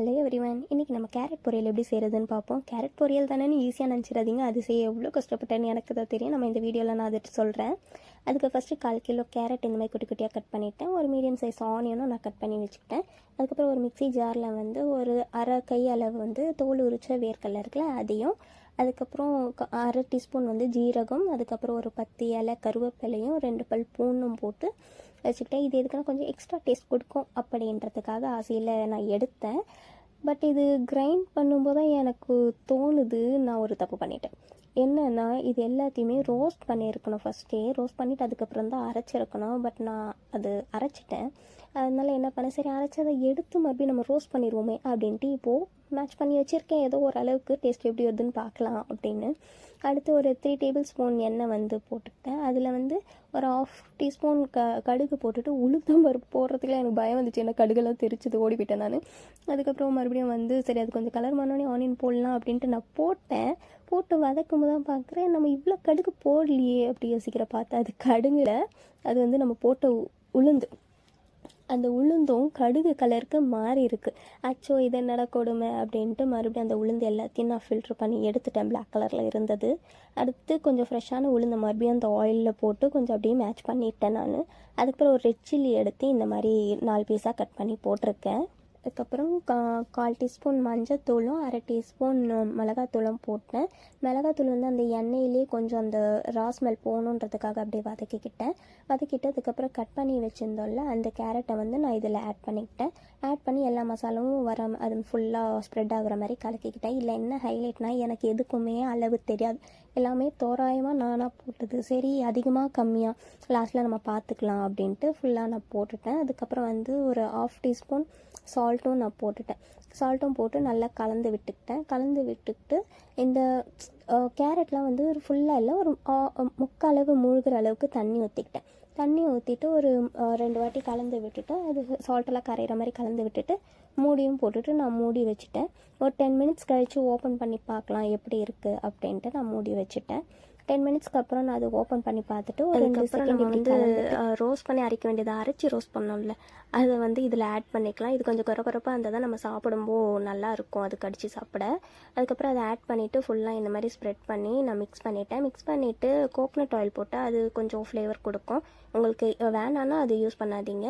Hello everyone இன்றைக்கி நம்ம carrot பொரியல் எப்படி செய்கிறதுன்னு பார்ப்போம். கேரட் பொரியல் தானேன்னு ஈஸியாக நினச்சிடாதீங்க. அது செய்ய எவ்வளோ கஷ்டப்பட்டேன்னு எனக்கு தான் தெரியும். நம்ம இந்த வீடியோவில் நான் அதை சொல்கிறேன் அதுக்கு ஃபஸ்ட்டு கால் கிலோ கேரட் இந்த மாதிரி குட்டி குட்டியாக கட் பண்ணிவிட்டேன் ஒரு மீடியம் சைஸ் ஆனியனும் நான் கட் பண்ணி வச்சுக்கிட்டேன். அதுக்கப்புறம் ஒரு மிக்ஸி ஜாரில் வந்து ஒரு அரை கை அளவு வந்து தோல் உரிச்ச வேர்க்கடலை இருக்குல்ல அதையும் அதுக்கப்புறம் அரை டீஸ்பூன் வந்து ஜீரகம் அதுக்கப்புறம் ஒரு பத்து இலை கருவேப்பிலையும் ரெண்டு பல் பூண்டும் போட்டு வச்சுக்கிட்டேன். இது எதுக்குன்னா கொஞ்சம் எக்ஸ்ட்ரா டேஸ்ட் கொடுக்கும் அப்படின்றதுக்காக ஆசையில் நான் எடுத்தேன். பட் இது கிரைண்ட் பண்ணும்போது தான் எனக்கு தோணுது நான் ஒரு தப்பு பண்ணிட்டேன். என்னென்னா இது எல்லாத்தையுமே ரோஸ்ட் பண்ணியிருக்கணும் ஃபஸ்ட்டே ரோஸ்ட் பண்ணிவிட்டு அதுக்கப்புறம் தான் அரைச்சிருக்கணும். பட் நான் அது அரைச்சிட்டேன். அதனால் என்ன பண்ணேன்? சரி அரைச்சதை எடுத்து மறுபடியும் நம்ம ரோஸ்ட் பண்ணிடுவோமே அப்படின்ட்டு இப்போது மேட்ச் பண்ணி வச்சுருக்கேன். ஏதோ ஓரளவுக்கு டேஸ்ட் எப்படி வருதுன்னு பார்க்கலாம் அப்படின்னு. அடுத்து ஒரு த்ரீ டேபிள் ஸ்பூன் எண்ணெய் வந்து போட்டுக்கிட்டேன். அதில் வந்து ஒரு ஆஃப் டீஸ்பூன் க கடுகு போட்டுட்டு உளுத்தம் பருப்பு போடுறதுக்குலாம் எனக்கு பயம் வந்துச்சு. ஏன்னா கடுகெல்லாம் தெரிச்சது ஓடி போயிட்டேன் நான். அதுக்கப்புறம் மறுபடியும் வந்து சரி அது கொஞ்சம் கலர் பண்ணோடனே ஆனியன் போடலாம் அப்படின்ட்டு நான் போட்டேன். போட்டு வதக்கும் நம்ம தான் பார்க்குறேன். நம்ம இவ்வளோ கடுகு போடலையே அப்படி யோசிக்கிற பார்த்தா அது கடுங்கில் அது வந்து நம்ம போட்ட உளுந்து. அந்த உளுந்தும் கடுகு கலருக்கு மாறி இருக்குது அச்சோ இது என்னடா கொடுமை அப்படின்ட்டு மறுபடியும் அந்த உளுந்து எல்லாத்தையும் நான் ஃபில்ட்ரு பண்ணி எடுத்துட்டேன். பிளாக் கலரில் இருந்தது. அடுத்து கொஞ்சம் ஃப்ரெஷ்ஷான உளுந்தை மறுபடியும் அந்த ஆயிலில் போட்டு கொஞ்சம் அப்படியே மேட்ச் பண்ணிட்டேன் நான். அதுக்கப்புறம் ஒரு ரெட் சில்லி எடுத்து இந்த மாதிரி நாலு பீஸாக கட் பண்ணி போட்டிருக்கேன். அதுக்கப்புறம் கா கால் டீஸ்பூன் மஞ்சத்தூளும் அரை டீஸ்பூன் மிளகாத்தூளும் போட்டேன். மிளகாத்தூள் வந்து அந்த எண்ணெயிலே கொஞ்சம் அந்த ரா ஸ்மெல் போகணுன்றதுக்காக அப்படியே வதக்கிக்கிட்டேன். வதக்கிட்டு அதுக்கப்புறம் கட் பண்ணி வச்சுருந்தோம்ல அந்த கேரட்டை வந்து நான் இதில் ஆட் பண்ணிக்கிட்டேன். ஆட் பண்ணி எல்லா மசாலாவும் வர அது ஃபுல்லாக ஸ்ப்ரெட் ஆகுற மாதிரி கலக்கிக்கிட்டேன். இல்லை என்ன ஹைலைட்னா எனக்கு எதுக்குமே அளவு தெரியாது. எல்லாமே தோராயமாக நானாக போட்டது. சரி அதிகமாக கம்மியாக லாஸ்ட்டில் நம்ம பார்த்துக்கலாம் அப்படின்ட்டு ஃபுல்லாக நான் போட்டுட்டேன். அதுக்கப்புறம் வந்து ஒரு ஆஃப் டீஸ்பூன் சால்ட்டும் நான் போட்டுட்டேன். சால்ட்டும் போட்டு நல்லா கலந்து விட்டுக்கிட்டேன். கலந்து விட்டுக்கிட்டு இந்த கேரட்லாம் வந்து ஒரு ஃபுல்லாக இல்லை ஒரு முக்களவு மூழ்கிற அளவுக்கு தண்ணி ஊற்றிக்கிட்டேன் தண்ணி ஊற்றிட்டு ஒரு ரெண்டு வாட்டி கலந்து விட்டுட்டு அது சால்ட்டெல்லாம் கரையிற மாதிரி கலந்து விட்டுட்டு மூடியும் போட்டுட்டு நான் மூடி வச்சுட்டேன். ஒரு டென் மினிட்ஸ் கழித்து ஓப்பன் பண்ணி பார்க்கலாம் எப்படி இருக்குது அப்படின்ட்டு நான் மூடி வச்சுட்டேன். டென் மினிட்ஸ்க்கு அப்புறம் நான் அதை ஓப்பன் பண்ணி பார்த்துட்டு ஒரு ரெண்டு செகண்ட் வந்து ரோஸ்ட் பண்ணி அரைக்க வேண்டியதை அரைச்சி ரோஸ்ட் பண்ணோம்ல. அதை வந்து இதில் ஆட் பண்ணிக்கலாம். இது கொஞ்சம் குறை குறைப்பாக இருந்தால் தான் நம்ம சாப்பிடும்போது நல்லா இருக்கும். அது கடிச்சு சாப்பிட. அதுக்கப்புறம் அதை ஆட் பண்ணிவிட்டு ஃபுல்லாக இந்த மாதிரி ஸ்ப்ரெட் பண்ணி நான் மிக்ஸ் பண்ணிட்டேன். மிக்ஸ் பண்ணிவிட்டு கோகனட் ஆயில் போட்டு அது கொஞ்சம் ஃப்ளேவர் கொடுக்கும். உங்களுக்கு வேணான்னா அது யூஸ் பண்ணாதீங்க.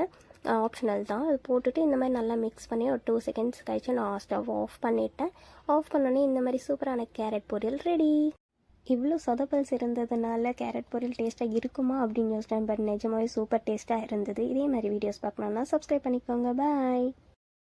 ஆப்ஷனல் தான். அது போட்டுட்டு இந்த மாதிரி நல்லா மிக்ஸ் பண்ணி ஒரு டூ செகண்ட்ஸ் கழிச்சு நான் ஸ்டவ் ஆஃப் பண்ணிட்டேன். ஆஃப் பண்ணோன்னே இந்த மாதிரி சூப்பரான கேரட் பொரியல் ரெடி இவ்வளோ சொதப்பல்ஸ் இருந்ததுனால கேரட் பொரியல் டேஸ்ட்டாக இருக்குமா அப்படின்னு யோசிச்சேன். பட் நிஜமாவே சூப்பர் டேஸ்ட்டாக இருந்தது. இதே மாதிரி வீடியோஸ் பார்க்கணுன்னா சப்ஸ்கிரைப் பண்ணிக்கோங்க. பாய்